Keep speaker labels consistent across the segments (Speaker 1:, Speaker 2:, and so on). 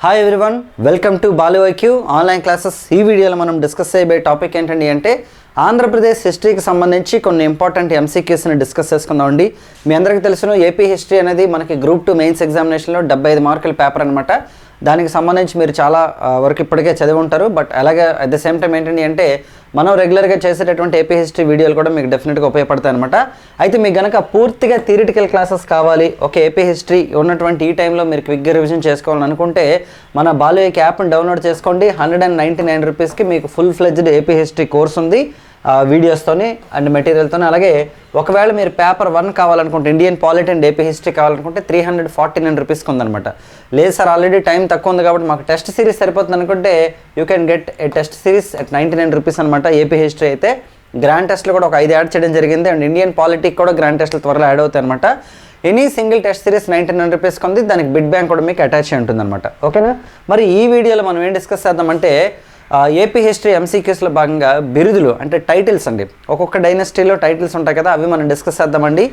Speaker 1: Hi everyone welcome to Balu online classes ఈ వీడియోలో మనం డిస్కస్ చేయబోయే టాపిక్ ఏంటండి అంటే ఆంధ్రప్రదేశ్ హిస్టరీకి సంబంధించి కొన్ని ఇంపార్టెంట్ ఎంసీక్యూస్ని డిస్కస్ చేసుకుందామండి మీ అందరికీ తెలుసును ఏపీ హిస్టరీ అనేది మనకి గ్రూప్ టూ మెయిన్స్ ఎగ్జామినేషన్లో డెబ్బై ఐదు మార్కుల పేపర్ అనమాట దానికి సంబంధించి మీరు చాలా వరకు ఇప్పటికే చదివి ఉంటారు. బట్ అలాగే అట్ ద సేమ్ టైం ఏంటండి అంటే మనం రెగ్యులర్గా చేసేటటువంటి ఏపీ హిస్టరీ వీడియోలు కూడా మీకు డెఫినెట్గా ఉపయోగపడతాయి అనమాట అయితే మీకు కనుక పూర్తిగా థియరిటికల్ క్లాసెస్ కావాలి ఒక ఏపీ హిస్టరీ ఉన్నటువంటి ఈ టైంలో మీరు క్విక్గా రివిజన్ చేసుకోవాలని అనుకుంటే మన బాలు ఏక్ యాప్ని డౌన్లోడ్ చేసుకోండి. హండ్రెడ్ అండ్ నైంటీ నైన్ రూపీస్కి మీకు full fledged AP history course ఉంది. వీడియోస్తోని అండ్ మెటీరియల్తో అలాగే ఒకవేళ మీరు పేపర్ వన్ కావాలనుకుంటే Indian polity and AP history కావాలనుకుంటే త్రీ హండ్రెడ్ ఫార్టీ నైన్ రూపీస్కి ఉందన్నమాట. లేదు సార్ ఆల్రెడీ టైం తక్కువ ఉంది కాబట్టి మాకు టెస్ట్ సిరీస్ సరిపోతుంది అనుకుంటే you can get a test series at ninety nine rupees అనమాట ఏపీ హిస్టరీ అయితే గ్రాండ్ టెస్ట్లు కూడా ఒక ఐదు యాడ్ చేయడం జరిగింది. అండ్ ఇండియన్ పాలిటిక్ కూడా గ్రాండ్ టెస్ట్లు త్వరలో యాడ్ అవుతాయి అనమాట any single test series ninety nine రూపీస్కి ఉంది. దానికి బిడ్ బ్యాంక్ కూడా మీకు అటాచ్ అయి ఉంటుంది అనమాట ఓకేనా మరి ఈ వీడియోలో మనం ఏం డిస్కస్ చేద్దామంటే ఏపీ హిస్టరీ ఎంసీక్యూస్లో భాగంగా బిరుదులు అంటే టైటిల్స్ అండి. ఒక్కొక్క డైనస్టీలో టైటిల్స్ ఉంటాయి కదా అవి మనం డిస్కస్ చేద్దామండి.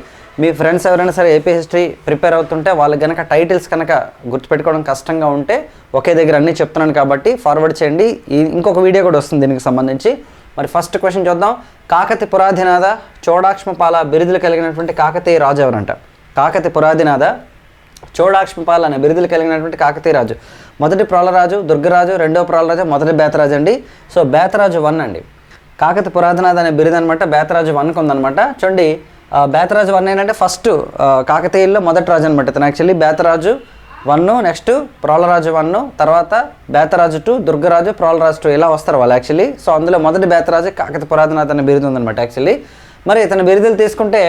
Speaker 1: మీ ఫ్రెండ్స్ ఎవరైనా సరే ఏపీ హిస్టరీ ప్రిపేర్ అవుతుంటే వాళ్ళకి కనుక టైటిల్స్ కనుక గుర్తుపెట్టుకోవడం కష్టంగా ఉంటే ఒకే దగ్గర అన్నీ చెప్తున్నాను కాబట్టి ఫార్వర్డ్ చేయండి. ఇంకొక వీడియో కూడా వస్తుంది దీనికి సంబంధించి. మరి ఫస్ట్ క్వశ్చన్ చూద్దాం. కాకతి పురాధినాథ చోడాక్ష్మపాల బిరుదులు కలిగినటువంటి కాకతీయ రాజు ఎవరంట? కాకతి పురాధినాథ చోడాక్ష్మపాల్ అనే బిరుదులు కలిగినటువంటి కాకతీయ రాజు మొదటి ప్రోలరాజు దుర్గరాజు రెండవ ప్రోలరాజు మొదటి బేతరాజు అండి. సో బేతరాజు వన్ అండి. కాకతి పురాధనాథ్ అనే బిరుదు అనమాట బేతరాజు వన్కి ఉందనమాట చూడండి బేతరాజు వన్ ఏంటంటే ఫస్ట్ కాకతీయుల్లో మొదటి రాజు అనమాట ఇతను యాక్చువల్లీ బేతరాజు వన్ను నెక్స్ట్ ప్రోలరాజు వన్ను తర్వాత బేతరాజు టూ దుర్గరాజు ప్రోలరాజు టూ ఇలా వస్తారు వాళ్ళు యాక్చువల్లీ సో అందులో మొదటి బేతరాజు కాకతి పురాధనాథ్ అనే బిరుదు ఉందనమాట యాక్చువల్లీ మరి ఇతని బిరుదులు తీసుకుంటే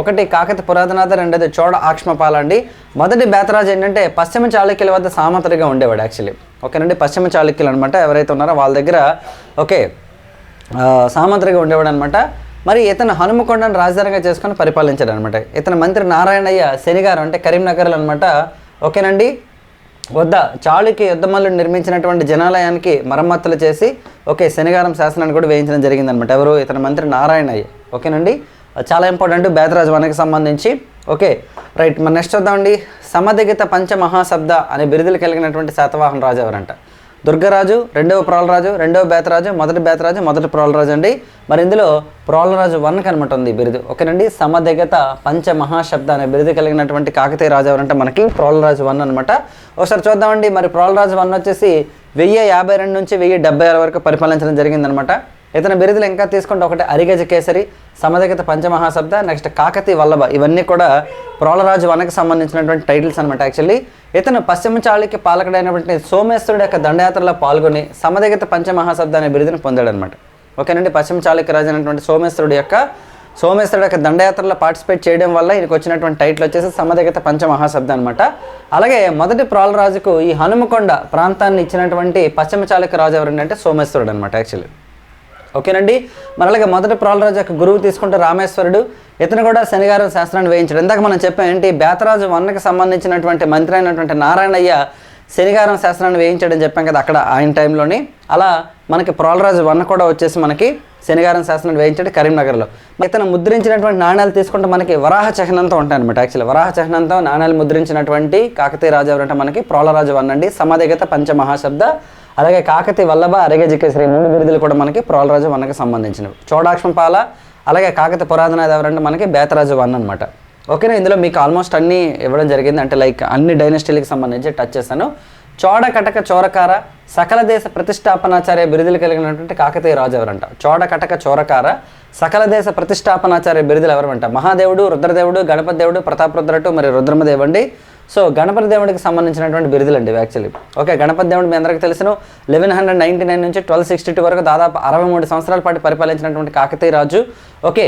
Speaker 1: ఒకటి కాకత పురాతనాథ రెండోది చోడ ఆక్ష్మపాల అండి మొదటి బేతరాజు ఏంటంటే పశ్చిమ చాళుక్యుల వద్ద సామంతరిగా ఉండేవాడు యాక్చువల్లీ. ఓకేనండి పశ్చిమ చాళుక్యులు అనమాట ఎవరైతే ఉన్నారో వాళ్ళ దగ్గర ఓకే సామంతరిగా ఉండేవాడు అనమాట మరి ఇతను హనుమకొండను రాజధానిగా చేసుకొని పరిపాలించాడు అనమాట ఇతని మంత్రి నారాయణయ్య శనిగారు అంటే కరీంనగర్లో అనమాట ఓకేనండి వద్ద చాళుక్య యుద్ధమల్లు నిర్మించినటువంటి జనాలయానికి మరమ్మతులు చేసి ఓకే శనిగారం శాసనాన్ని కూడా వేయించడం జరిగిందనమాట ఎవరు? ఇతని మంత్రి నారాయణయ్య. ఓకేనండి? చాలా ఇంపార్టెంట్ బేదరాజు వనకి సంబంధించి. ఓకే రైట్ మన నెక్స్ట్ చూద్దామండి సమధిగత పంచమహాశబ్ద అనే బిరుదులు కలిగినటువంటి శాతవాహన రాజు ఎవరంట? దుర్గరాజు రెండవ ప్రాలరాజు రెండవ బేతరాజు మొదటి బేతరాజు మొదటి ప్రాలరాజు అండి. మరి ఇందులో ప్రాలరాజు వన్ కనమాట ఉంది బిరుదు. ఓకేనండి? సమధిగత పంచ మహాశబ్ద అనే బిరుదు కలిగినటువంటి కాకతీయ రాజు ఎవరంటే? మనకి ప్రాలరాజు వన్ అనమాట ఒకసారి చూద్దామండి మరి ప్రాలరాజు వన్ వచ్చేసి వెయ్యి యాభై రెండు నుంచి వెయ్యి డెబ్బై ఆరు వరకు పరిపాలించడం జరిగిందనమాట ఇతని బిరుదులు ఇంకా తీసుకుంటే ఒకటి అరిగజ కేసరి సమధిగత పంచమహాశబ్ద నెక్స్ట్ కాకతి వల్లభ. ఇవన్నీ కూడా ప్రోలరాజు వనకు సంబంధించినటువంటి టైటిల్స్ అనమాట యాక్చువల్లీ ఇతను పశ్చిమ చాళుక్య పాలకుడైనటువంటి సోమేశ్వరుడు యొక్క దండయాత్రలో పాల్గొని సమధిగత పంచమహాశబ్ద అనే బిరుదును పొందాడనమాట ఓకేనండి పశ్చిమ చాళుక్య రాజు అయినటువంటి సోమేశ్వరుడు యొక్క సోమేశ్వరుడు యొక్క దండయాత్రలో పార్టిసిపేట్ చేయడం వల్ల ఈయనకు వచ్చినటువంటి టైటిల్ వచ్చేసి సమధిగత పంచమహాశబ్ద అనమాట అలాగే మొదటి ప్రాలరాజుకు ఈ హనుమకొండ ప్రాంతాన్ని ఇచ్చినటువంటి పశ్చిమ చాళుక్య రాజు ఎవరంటే సోమేశ్వరుడు అనమాట యాక్చువల్లీ. ఓకేనండి? మరలాగే మొదటి ప్రాలరాజు యొక్క గురువు తీసుకుంటే రామేశ్వరుడు ఇతను కూడా శనిగారం శాస్త్రాన్ని వేయించాడు. ఇందాక మనం చెప్పాం ఏంటి బేతరాజు వన్నకి సంబంధించినటువంటి మంత్రి అయినటువంటి నారాయణయ్య శనిగారం శాస్త్రాన్ని వేయించాడని చెప్పాం కదా అక్కడ ఆయన టైంలోని. అలా మనకి ప్రాలరాజు వన్న కూడా వచ్చేసి మనకి శనిగారం శాస్త్రాన్ని వేయించాడు కరీంనగర్లో. ఇతను ముద్రించినటువంటి నాణ్యాలు తీసుకుంటే మనకి వరాహ చహనంతో ఉంటాయి అనమాట యాక్చువల్లీ వరాహ చహనంతో నాణ్యాలు ముద్రించినటువంటి కాకతీయ రాజు ఎవరంటే మనకి ప్రోలరాజు వన్ అండి సమాధిగత పంచమహాశబ్ద అలాగే కాకతి వల్లభ అరగజికేశ్వరి మూడు బిరుదులు కూడా మనకి ప్రోలరాజు వన్నకి సంబంధించినవి. చోడాక్షంపాల అలాగే కాకతి పురాధన ఎవరంటే మనకి బేతరాజు వన్ అనమాట ఓకేనా? ఇందులో మీకు ఆల్మోస్ట్ అన్నీ ఇవ్వడం జరిగింది. అంటే లైక్ అన్ని డైనస్టీలకు సంబంధించి టచ్ చేశాను. చోడ కటక చోరకార సకల దేశ ప్రతిష్టాపనాచార్య బిరుదులు కలిగినటువంటి కాకతీయ రాజు ఎవరంట? చోడ కటక చోరకార సకల దేశ ప్రతిష్టాపనాచార్య బిరుదులు ఎవరంట? మహాదేవుడు రుద్రదేవుడు గణపతి దేవుడు ప్రతాపరుద్రటు మరి రుద్రమదేవండి సో గణపతి దేవుడికి సంబంధించినటువంటి బిరుదులు అండి యాక్చువల్లీ ఓకే గణపతి దేవుడు మీ అందరికీ తెలుసును. లెవెన్ హండ్రెడ్ నైంటీ నైన్ నుంచి ట్వెల్వ్ సిక్స్టీ టూ వరకు దాదాపు అరవై మూడు సంవత్సరాల పాటు పరిపాలించినటువంటి కాకతీయ రాజు. ఓకే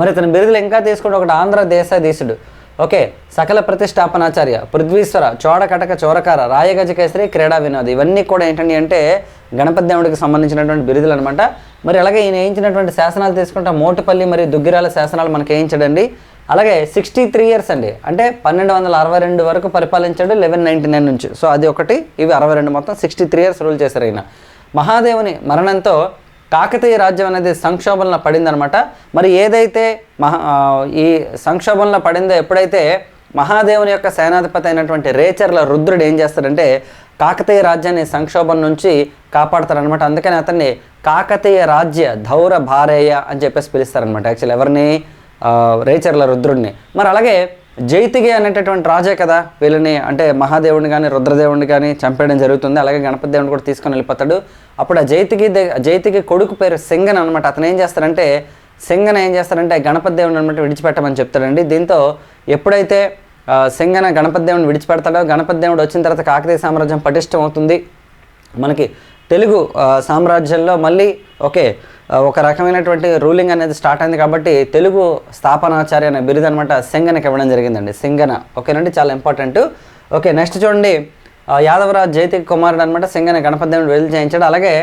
Speaker 1: మరి ఇతని బిరుదులు ఇంకా తీసుకుంటే ఒకటి ఆంధ్ర దేశాధీశుడు ఓకే సకల ప్రతిష్టాపనాచార్య పృథ్వీశ్వర చోడకటక చోరకార రాయగజ కేసరి క్రీడా వినోద్ ఇవన్నీ కూడా ఏంటండి అంటే గణపతి దేవుడికి సంబంధించినటువంటి బిరుదులు అనమాట మరి అలాగే ఈయన వేయించినటువంటి శాసనాలు తీసుకుంటే మోటుపల్లి మరియు దుగ్గిరాల శాసనాలు మనకి వేయించడండి. అలాగే సిక్స్టీ త్రీ ఇయర్స్ అండి. అంటే పన్నెండు వందల అరవై రెండు వరకు పరిపాలించాడు లెవెన్ నైంటీ నైన్ నుంచి. సో అది ఒకటి ఇవి అరవై రెండు మొత్తం సిక్స్టీ త్రీ ఇయర్స్ రూల్ చేశారు ఆయన మహాదేవుని మరణంతో కాకతీయ రాజ్యం అనేది సంక్షోభంలో పడిందనమాట మరి ఏదైతే మహా ఈ సంక్షోభంలో పడిందో ఎప్పుడైతే మహాదేవుని యొక్క సేనాధిపతి అయినటువంటి రేచర్ల రుద్రుడు ఏం చేస్తాడంటే కాకతీయ రాజ్యాన్ని సంక్షోభం నుంచి కాపాడతారనమాట అందుకని అతన్ని కాకతీయ రాజ్య ధౌర భారేయ అని చెప్పేసి పిలుస్తారనమాట యాక్చువల్ ఎవరిని? రేచర్ల రుద్రుడిని మరి అలాగే జైతిగి అనేటటువంటి రాజే కదా వీళ్ళని అంటే మహాదేవుడిని కానీ రుద్రదేవుడిని కానీ చంపేయడం జరుగుతుంది. అలాగే గణపతి దేవుడిని కూడా తీసుకొని వెళ్ళిపోతాడు. అప్పుడు ఆ జైతికి జైతికి కొడుకు పేరు సింగన్ అనమాట అతను ఏం చేస్తాడంటే సింగన ఏం చేస్తారంటే గణపతి దేవుని అనమాట విడిచిపెట్టమని చెప్తాడండి. దీంతో ఎప్పుడైతే సింగన గణపతి దేవుని విడిచిపెడతాడో గణపతి దేవుడు వచ్చిన తర్వాత కాకతీయ సామ్రాజ్యం పటిష్టం అవుతుంది మనకి తెలుగు సామ్రాజ్యంలో మళ్ళీ ఓకే ఒక రకమైనటువంటి రూలింగ్ అనేది స్టార్ట్ అయింది కాబట్టి తెలుగు స్థాపనాచార్య అనే బిరుదు అనమాట సింగనకి ఇవ్వడం జరిగిందండి. సింగన. ఓకేనండి చాలా ఇంపార్టెంట్ ఓకే నెక్స్ట్ చూడండి. యాదవరాజ్ జైతికి కుమారుడు అనమాట సింగన గణపతిదేవుని వెళ్ళి చేయించాడు. అలాగే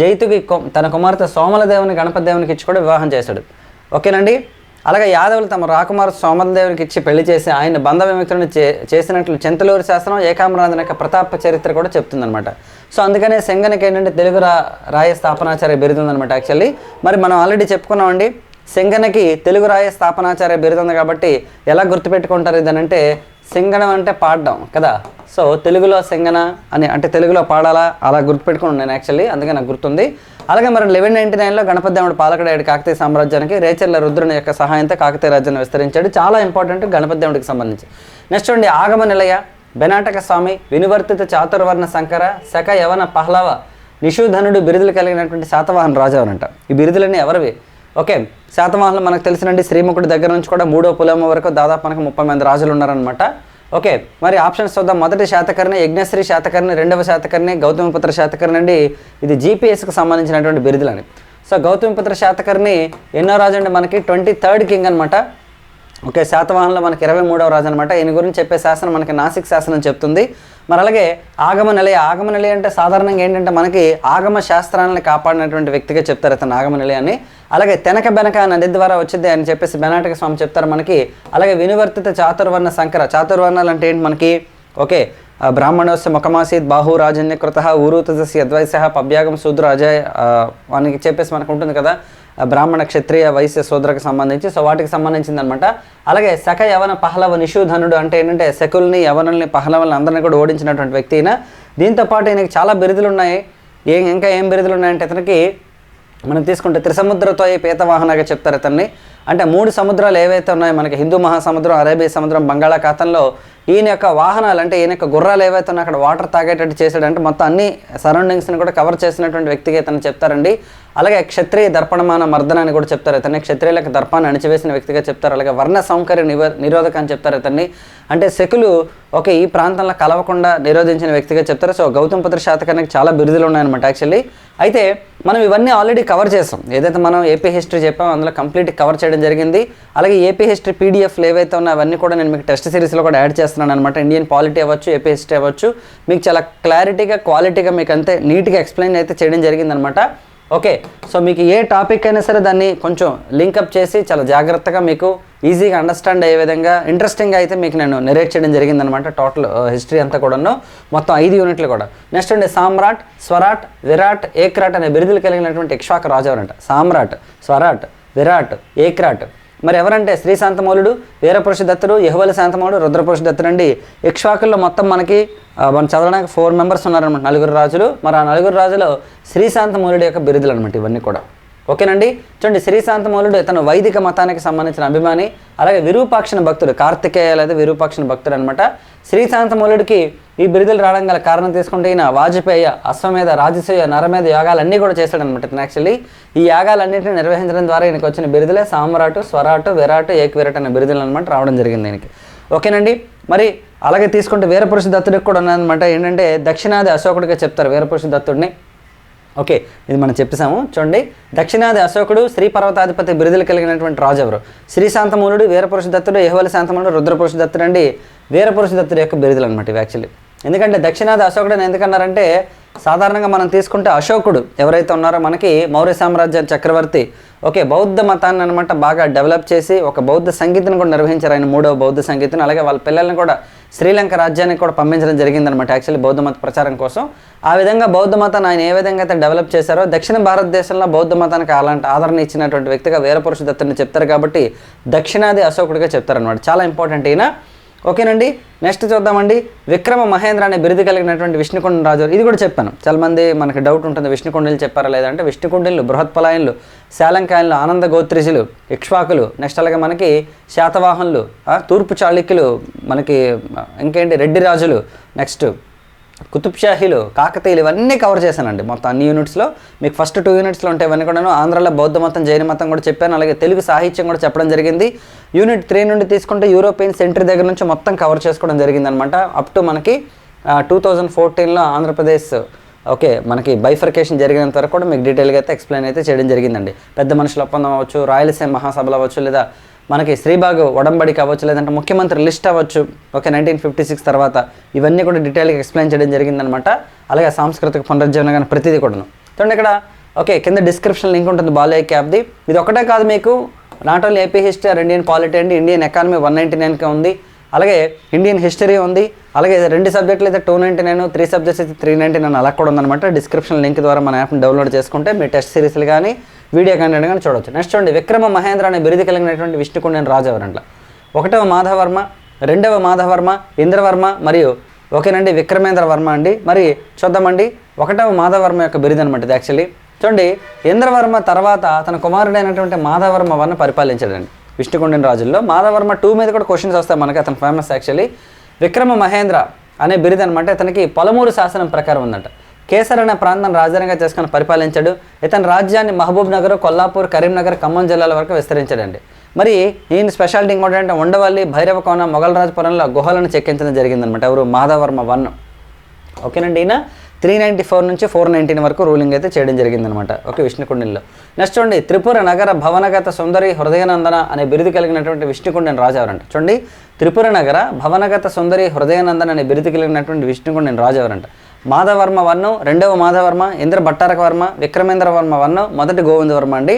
Speaker 1: జైతుకి తన కుమార్తె సోమలదేవుని గణపతి దేవునికి ఇచ్చి కూడా వివాహం చేశాడు. ఓకేనండి? అలాగే యాదవులు తమ రాకుమారు సోమలదేవునికి ఇచ్చి పెళ్ళి చేసి ఆయన బంధ విముక్తులను చే చేసినట్లు చింతలూరు శాస్త్రం ఏకామరాధన యొక్క ప్రతాప చరిత్ర కూడా చెప్తుందనమాట సో అందుకనే సెంగనికి ఏంటంటే తెలుగు రా రాయ స్థాపనాచార్య బిరుదుందనమాట యాక్చువల్లీ. మరి మనం ఆల్రెడీ చెప్పుకున్నామండి సింగనకి తెలుగు రాయ స్థాపనాచార్య బిరుదు ఉంది కాబట్టి ఎలా గుర్తుపెట్టుకుంటారు ఇదనంటే సింగనం అంటే పాడడం కదా. సో తెలుగులో సింగన అని అంటే తెలుగులో పాడాలా? అలా గుర్తుపెట్టుకున్నాను నేను యాక్చువల్లీ అందుకే నాకు గుర్తుంది. అలాగే మరి లెవెన్ నైన్టీ నైన్లో గణపతి దేవుడు పాలకడాడు కాకతీయ సామ్రాజ్యానికి రేచర్ల రుద్రుని యొక్క సహాయంతో కాకతీయ రాజ్యాన్ని విస్తరించాడు. చాలా ఇంపార్టెంట్ గణపతి దేవుడికి సంబంధించి. నెక్స్ట్ చూడండి ఆగమ నిలయ బెనాటక స్వామి వినివర్తిత చాతుర్వర్ణ శంకర శక యవన పహ్లవ నిషూధనుడు బిరుదులు కలిగినటువంటి శాతవాహన రాజు అనంట ఈ బిరుదులన్నీ ఎవరివి? ఓకే శాతవాహనులు మనకు తెలిసినండి శ్రీముఖుడి దగ్గర నుంచి కూడా మూడో పులమ వరకు దాదాపు మనకు ముప్పై మంది రాజులు ఉన్నారనమాట ఓకే మరి ఆప్షన్స్ చూద్దాం. మొదటి శాతకర్ణి యజ్ఞశ్రీ శాతకర్ణి రెండవ శాతకర్ణి గౌతమిపుత్ర శాతకర్ణి అండి. ఇది జీపీఎస్కి సంబంధించినటువంటి బిరుదులని. సో గౌతమిపుత్ర శాతకర్ణి ఎన్నో రాజు అండి మనకి? ట్వంటీ థర్డ్ కింగ్ అనమాట ఓకే శాతవాహనంలో మనకి ఇరవై మూడవ రాజు అనమాట ఈయన గురించి చెప్పే శాసనం మనకి నాసిక్ శాసనం చెప్తుంది. మరి అలాగే ఆగమ నిలయ ఆగమ నిలయ అంటే సాధారణంగా ఏంటంటే మనకి ఆగమ శాస్త్రాలను కాపాడినటువంటి వ్యక్తిగా చెప్తారు అతను ఆగమ నిలయాన్ని అలాగే తెనక బెనక నది ద్వారా వచ్చింది అని చెప్పేసి బెనాటక స్వామి చెప్తారు మనకి. అలాగే వినువర్తిత చాతుర్వర్ణ సంకర. చాతుర్వర్ణాలు అంటే ఏంటి మనకి? ఓకే ఆ, బ్రాహ్మణోస్య ముఖమాసీత్ బాహు రాజన్యకృత ఊరూతసి అద్వైస పభ్యాగం శూద్ర అజయ్ చెప్పేసి మనకు ఉంటుంది కదా. బ్రాహ్మణ క్షత్రియ వైశ్య శూద్రకు సంబంధించి. సో వాటికి సంబంధించింది అనమాట అలాగే శక యవన పహలవ నిషూధనుడు అంటే ఏంటంటే శకుల్ని యవనుల్ని పహలవల్ని అందరినీ కూడా ఓడించినటువంటి వ్యక్తి అయినా దీంతో పాటు ఈయనకి చాలా బిరుదులు ఉన్నాయి ఏం ఇంకా ఏం బిరుదులు ఉన్నాయంటే ఇతనికి మనం తీసుకుంటే త్రిసముద్రతో ఈ పీతవాహనగా చెప్తారు ఇతన్ని అంటే మూడు సముద్రాలు ఏవైతే ఉన్నాయో మనకి హిందూ మహాసముద్రం అరేబియా సముద్రం బంగాళాఖాతంలో ఈయన యొక్క వాహనాలు అంటే ఈయన యొక్క గుర్రాలు ఏవైతే ఉన్నాయో అక్కడ వాటర్ తాగేటట్టు చేశాడంటే మొత్తం అన్ని సరౌండింగ్స్ని కూడా కవర్ చేసినటువంటి వ్యక్తిగా ఇతను చెప్తారండి. అలాగే క్షత్రియ దర్పణమాన మర్దన అని కూడా చెప్తారు ఇతన్ని క్షత్రియులకు దర్పాన్ని అణిచివేసిన వ్యక్తిగా చెప్తారు. అలాగే వర్ణ సౌకర్య నివ నిరోధక అని చెప్తారు ఇతన్ని అంటే శకులు ఓకే ఈ ప్రాంతంలో కలవకుండా నిరోధించిన వ్యక్తిగా చెప్తారు. సో గౌతమ పుత్ర శాతకానికి చాలా బిరుదులు ఉన్నాయన్నమాట యాక్చువల్లీ. అయితే మనం ఇవన్నీ ఆల్రెడీ కవర్ చేసాం. ఏదైతే మనం ఏపీ హిస్టరీ చెప్పామో అందులో కంప్లీట్ కవర్ చేయడం జరిగింది. అలాగే ఏపీ హిస్టరీ పీడిఎఫ్లు ఏవైతే ఉన్నాయో అవన్నీ కూడా నేను మీకు టెస్ట్ సిరీస్లో కూడా యాడ్ చేస్తున్నాను అనమాట ఇండియన్ పాలిటీ అవ్వచ్చు ఏపీ హిస్టరీ అవ్వచ్చు. మీకు చాలా క్లారిటీగా క్వాలిటీగా మీకు అంతే నీట్గా ఎక్స్ప్లెయిన్ అయితే చేయడం జరిగిందనమాట ఓకే సో మీకు ఏ టాపిక్ అయినా సరే దాన్ని కొంచెం లింకప్ చేసి చాలా జాగ్రత్తగా మీకు ఈజీగా అండర్స్టాండ్ అయ్యే విధంగా ఇంట్రెస్టింగ్గా అయితే మీకు నేను నెరేట్ చేయడం జరిగిందనమాట టోటల్ హిస్టరీ uh, అంతా కూడాను. మొత్తం ఐదు యూనిట్లు కూడా. నెక్స్ట్ అండి సామ్రాట్ స్వరాట్ విరాట్ ఏక్రాట్ అనే బిరుదులు కలిగినటువంటి ఇక్ష్వాక రాజు ఎవరంట? సామ్రాట్ స్వరాట్ విరాట్ ఏక్రాట్. మరి ఎవరంటే శ్రీ శాంతమౌలుడు వీరపురుష దత్తుడు యహువల శాంతమౌలుడు రుద్రపురుష దత్తుడు అండి. ఇక్ష్వాకుల్లో మొత్తం మనకి మనం చదవడానికి ఫోర్ మెంబర్స్ ఉన్నారనమాట నలుగురు రాజులు. మరి ఆ నలుగురు రాజులు శ్రీ శాంతమౌళుడి యొక్క బిరుదులు అనమాట ఇవన్నీ కూడా. ఓకేనండి? చూడండి శ్రీశాంతమౌలుడు ఇతను వైదిక మతానికి సంబంధించిన అభిమాని అలాగే విరూపాక్షణ భక్తుడు కార్తికేయ లేదా విరూపాక్షణ భక్తుడు అనమాట శ్రీశాంతమౌలుడికి ఈ బిరుదులు రావడం గల కారణం తీసుకుంటే ఈయన వాజపేయ అశ్వమేధ రాజసూయ నరమేధ యాగాలన్నీ కూడా చేశాడనమాట యాక్చువల్లీ ఈ యాగాలన్నింటినీ నిర్వహించడం ద్వారా ఈయనకు వచ్చిన బిరుదులే సామ్రాటు స్వరాటు విరాటు ఏకవిరాట్ అనే బిరుదులు అనమాట రావడం జరిగింది ఈయనకి. ఓకేనండి? మరి అలాగే తీసుకుంటే వీరపురుష దత్తుడికి కూడా ఉన్నదనమాట ఏంటంటే దక్షిణాది అశోకుడిగా చెప్తారు వీరపురుష దత్తుడిని. ఓకే ఇది మనం చెప్పేసాము చూడండి. దక్షిణాది అశోకుడు శ్రీ పర్వతాధిపతి బిరుదులు కలిగినటువంటి రాజు ఎవరు? శ్రీ వీరపురుష దత్తుడు యహవల శాంతమూలుడు రుద్రపురుష దత్తుడు అండి. వీరపురుష దత్తుడు యొక్క బిరుదులు అనమాట ఇవి యాక్చువల్లీ ఎందుకంటే దక్షిణాది అశోకుడు అని ఎందుకన్నారంటే సాధారణంగా మనం తీసుకుంటే అశోకుడు ఎవరైతే ఉన్నారో మనకి మౌర్య సామ్రాజ్య చక్రవర్తి. ఓకే బౌద్ధ మతాన్ని అనమాట బాగా డెవలప్ చేసి ఒక బౌద్ధ సంగీతం కూడా నిర్వహించారు ఆయన మూడవ బౌద్ధ సంగీతం అలాగే వాళ్ళ పిల్లల్ని కూడా శ్రీలంక రాజ్యానికి కూడా పంపించడం జరిగిందనమాట యాక్చువల్లీ బౌద్ధ మత ప్రచారం కోసం. ఆ విధంగా బౌద్ధ మతాన్ని ఆయన ఏ విధంగా అయితే డెవలప్ చేశారో దక్షిణ భారతదేశంలో బౌద్ధ మతానికి అలాంటి ఆదరణ ఇచ్చినటువంటి వ్యక్తిగా వీరపురుష దత్తుని చెప్తారు కాబట్టి దక్షిణాది అశోకుడిగా చెప్తారనమాట చాలా ఇంపార్టెంట్ ఈయన. ఓకేనండి. నెక్స్ట్ చూద్దామండి. విక్రమ మహేంద్ర అనే బిరుదు కలిగినటువంటి విష్ణుకుండ రాజు. ఇది కూడా చెప్పాను. చాలా మంది మనకి డౌట్ ఉంటుంది విష్ణుకుండలు చెప్పారా లేదంటే విష్ణుకుండలు బృహత్పలాయన్లు శాలంకాయన్లు ఆనంద గోత్రిజులు ఇక్ష్వాకులు నెక్స్ట్ అలాగే మనకి శాతవాహనులు తూర్పు చాళుక్యులు మనకి ఇంకేంటి రెడ్డి రాజులు. నెక్స్ట్ కుతుబ్షాహీలు కాకతీయులు ఇవన్నీ కవర్ చేశానండి. మొత్తం అన్ని యూనిట్స్లో మీకు ఫస్ట్ టూ యూనిట్స్లో ఉంటే ఇవన్నీ కూడాను. ఆంధ్రాలో బౌద్ధ మతం జైన మతం కూడా చెప్పాను. అలాగే తెలుగు సాహిత్యం కూడా చెప్పడం జరిగింది. యూనిట్ త్రీ నుండి తీసుకుంటే యూరోపియన్ సెంటర్ దగ్గర నుంచి మొత్తం కవర్ చేసుకోవడం జరిగింది అనమాట అప్ టు మనకి టూ థౌజండ్ ఫోర్టీన్లో ఆంధ్రప్రదేశ్ ఓకే మనకి బైఫర్కేషన్ జరిగినంత వరకు కూడా మీకు డీటెయిల్గా అయితే ఎక్స్ప్లెయిన్ అయితే చేయడం జరిగిందండి. పెద్ద మనుషుల ఒప్పందం అవ్వచ్చు రాయలసీమ మహాసభలు అవ్వచ్చు లేదా మనకి శ్రీబాగు ఒడంబడిక అవ్వచ్చు లేదంటే ముఖ్యమంత్రి లిస్ట్ అవ్వచ్చు ఓకే నైన్టీన్ ఫిఫ్టీ సిక్స్ తర్వాత ఇవన్నీ కూడా డీటెయిల్గా ఎక్స్ప్లెయిన్ చేయడం జరిగిందనమాట అలాగే సాంస్కృతిక పునరుజ్జీవన కానీ ప్రతిదీ కూడాను. చూడండి ఇక్కడ ఓకే కింద డిస్క్రిప్షన్ లింక్ ఉంటుంది బాలయ్య క్యాబ్ది. ఇది ఒకటే కాదు మీకు not only AP history or Indian polity అండి ఇండియన్ ఎకానమీ వన్ నైంటీ నైన్కి ఉంది. అలాగే ఇండియన్ హిస్టరీ ఉంది. అలాగే రెండు సబ్జెక్టులు అయితే two ninety nine three subjects అయితే త్రీ నైంటీ నైన్ అలా కూడా ఉందన్నమాట. డిస్క్రిప్షన్ లింక్ ద్వారా మన యాప్ని డౌన్లోడ్ చేసుకుంటే మీ టెస్ట్ సిరీస్లు కానీ వీడియో కంటెంట్ కానీ చూడవచ్చు నెక్స్ట్ చూడండి విక్రమ మహేంద్ర అనే బిరుది కలిగినటువంటి విష్ణుకుండని రాజు ఎవరంట ఒకటవ మాధవర్మ రెండవ మాధవర్మ ఇంద్రవర్మ మరియు ఓకేనండి విక్రమేంద్ర వర్మ అండి. మరి చూద్దామండి ఒకటవ మాధవర్మ యొక్క బిరుదు అనమాట ఇది యాక్చువల్లీ చూడండి ఇంద్రవర్మ తర్వాత తన కుమారుడైనటువంటి మాధవర్మ వన్న పరిపాలించాడండి విష్ణుకుండిన రాజుల్లో. మాధవర్మ టూ మీద కూడా క్వశ్చన్స్ వస్తాయి మనకి అతను ఫేమస్ యాక్చువల్లీ విక్రమ మహేంద్ర అనే బిరుదు అనమాట అతనికి పలమూరు శాసనం ప్రకారం ఉందంట. కేసర్ అనే ప్రాంతం రాజధానిగా చేసుకుని పరిపాలించాడు. ఇతని రాజ్యాన్ని మహబూబ్ నగర్ కొల్లాపూర్ కరీంనగర్ ఖమ్మం జిల్లాల వరకు విస్తరించాడండి. మరి ఈయన స్పెషాలిటీ ఇంకోటంటే ఉండవల్లి భైరవకోన మొఘలరాజపురంలో గుహలను చెక్కించడం జరిగిందనమాట ఎవరు? మాధవర్మ వన్. ఓకేనండి ఈయన? త్రీ నైంటీ ఫోర్ నుంచి ఫోర్ నైన్టీన్ వరకు రూలింగ్ అయితే చేయడం జరిగిందనమాట ఓకే విష్ణుకుండిలో నెక్స్ట్ చూడండి త్రిపుర నగర భవనగత సుందరి హృదయనందన అనే బిరుదు కలిగినటువంటి విష్ణుకుండిని రాజు ఎవరంట చూడండి త్రిపుర నగర భవనగత సుందరి హృదయనందన అనే బిరుదు కలిగినటువంటి విష్ణుకుండన్ రాజు ఎవరంట మాధవర్మ వన్ను రెండవ మాధవర్మ ఇంద్ర భట్టారక వర్మ విక్రమేంద్ర వర్మ వర్ణం మొదటి గోవిందవర్మ అండి.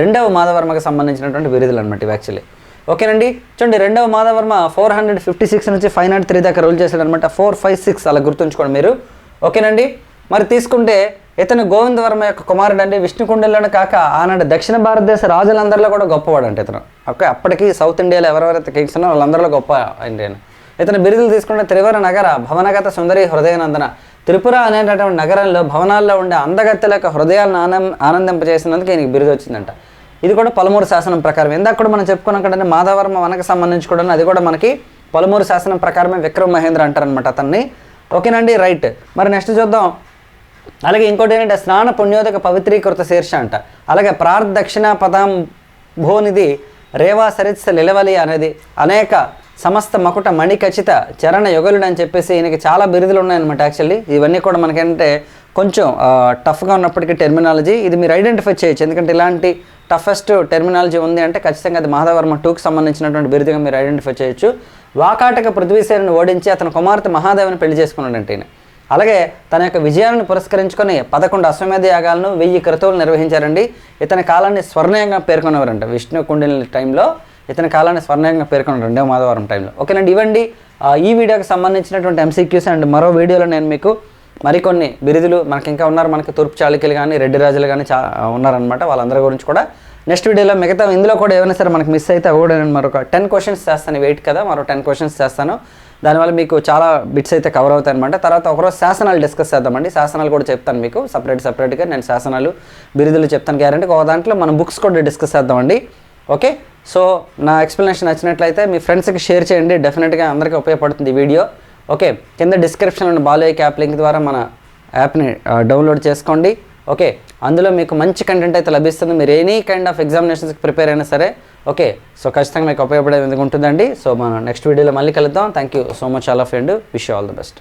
Speaker 1: రెండవ మాధవర్మకి సంబంధించినటువంటి బిరుదులు అనమాట ఇవి యాక్చువల్లీ ఓకేనండి? చూడండి రెండవ Madhavarma four hundred fifty six నుంచి ఫైవ్ నాట్ త్రీ దాకా రూల్ చేశాడు అనమాట ఫోర్ ఫైవ్ సిక్స్ అలా గుర్తుంచుకోండి మీరు. ఓకేనండి? మరి తీసుకుంటే ఇతను గోవిందవర్మ యొక్క కుమారుడు అంటే విష్ణుకుండలోనే కాక ఆనాడు దక్షిణ భారతదేశ రాజులందరిలో కూడా గొప్పవాడు అంటే ఇతను. ఓకే అప్పటికి సౌత్ ఇండియాలో ఎవరెవరైతే కింగ్స్ ఉన్నారో వాళ్ళందరిలో గొప్ప అండి ఇతను బిరుదులు తీసుకుంటే త్రివర నగర భవనగత సుందరి హృదయనందన. త్రిపుర అనేటటువంటి నగరంలో భవనాల్లో ఉండే అందగత్తెలకు హృదయాలను ఆనం ఆనందింపజేసినందుకు ఈయనకి బిరుదు వచ్చిందంట. ఇది కూడా పలుమూరు శాసనం ప్రకారం ఇందాక కూడా మనం చెప్పుకున్నాం కదండి మాధవర్మ వనకు సంబంధించి కూడా అది కూడా మనకి పలుమూరు శాసనం ప్రకారమే విక్రమ్ మహేంద్ర అంటారనమాట అతన్ని. ఓకేనండి రైట్. మరి నెక్స్ట్ చూద్దాం. అలాగే ఇంకోటి ఏంటంటే స్నాన పుణ్యోదక పవిత్రీకృత శీర్ష అంట. అలాగే ప్రార్దక్షిణ పదం భోనిది రేవా సరిత్స నిలవలి అనేది అనేక సమస్త మకుట మణిఖచిత చరణ యుగలుడు అని చెప్పేసి ఈయనకి చాలా బిరుదులు ఉన్నాయన్నమాట యాక్చువల్లీ ఇవన్నీ కూడా మనకేంటంటే కొంచెం టఫ్గా ఉన్నప్పటికీ టెర్మినాలజీ ఇది మీరు ఐడెంటిఫై చేయొచ్చు. ఎందుకంటే ఇలాంటి టఫెస్ట్ టెర్మినాలజీ ఉంది అంటే ఖచ్చితంగా అది మాధవర్మ టూకి సంబంధించినటువంటి బిరుదుగా మీరు ఐడెంటిఫై చేయొచ్చు. వాకాటక పృథ్వీసేనుని ఓడించి అతని కుమార్తె మహాదేవిని పెళ్ళి చేసుకున్నాడంటే ఈయన. అలాగే తన యొక్క విజయాలను పురస్కరించుకొని పదకొండు అశ్వమేధ యాగాలను వెయ్యి క్రతువులు నిర్వహించారండి. ఇతని కాలాన్ని స్వర్ణయంగా పేర్కొనేవారంట విష్ణు కుండిల టైంలో ఇతని కాలాన్ని స్వర్ణయంగా పేర్కొన్నాడు రెండవ మాధవరం టైంలో ఓకేనండి ఇవ్వండి ఈ వీడియోకి సంబంధించినటువంటి ఎంసీక్యూస్ అండ్ మరో వీడియోలో నేను మీకు మరికొన్ని బిరుదులు మనకి ఇంకా ఉన్నారు మనకి తూర్పు చాళుక్యులు కానీ రెడ్డి రాజులు కానీ చా ఉన్నారనమాట వాళ్ళందరి గురించి కూడా నెక్స్ట్ వీడియోలో మిగతా ఇందులో కూడా ఏమైనా సరే మనకి మిస్ అయితే కూడా నేను మరొక టెన్ క్వశ్చన్స్ చేస్తాను వెయిట్ కదా మరో టెన్ క్వశ్చన్స్ చేస్తాను. దానివల్ల మీకు చాలా బిట్స్ అయితే కవర్ అవుతాయి అనమాట తర్వాత ఒకరోజు శాసనాలు డిస్కస్ చేద్దామండి. శాసనాలు కూడా చెప్తాను మీకు సపరేట్ సపరేట్గా నేను శాసనాలు బిరుదులు చెప్తాను గ్యారంటీ ఒక దాంట్లో మనం బుక్స్ కూడా డిస్కస్ చేద్దామండి. ఓకే? సో నా ఎక్స్ప్లెనేషన్ నచ్చినట్లయితే మీ ఫ్రెండ్స్కి షేర్ చేయండి. డెఫినెట్గా అందరికీ ఉపయోగపడుతుంది వీడియో. ఓకే? కింద డిస్క్రిప్షన్లో ఉన్న యాప్ లింక్ ద్వారా మన యాప్ని డౌన్లోడ్ చేసుకోండి. ఓకే? అందులో మీకు మంచి కంటెంట్ అయితే లభిస్తుంది. మీరు ఎనీ కైండ్ ఆఫ్ ఎగ్జామినేషన్స్కి ప్రిపేర్ అయినా సరే ఓకే? సో ఖచ్చితంగా మీకు ఉపయోగపడే ఉంటుందండి? సో మనం నెక్స్ట్ వీడియోలో మళ్ళీ కలుద్దాం. Thank you so much all of and wish all the best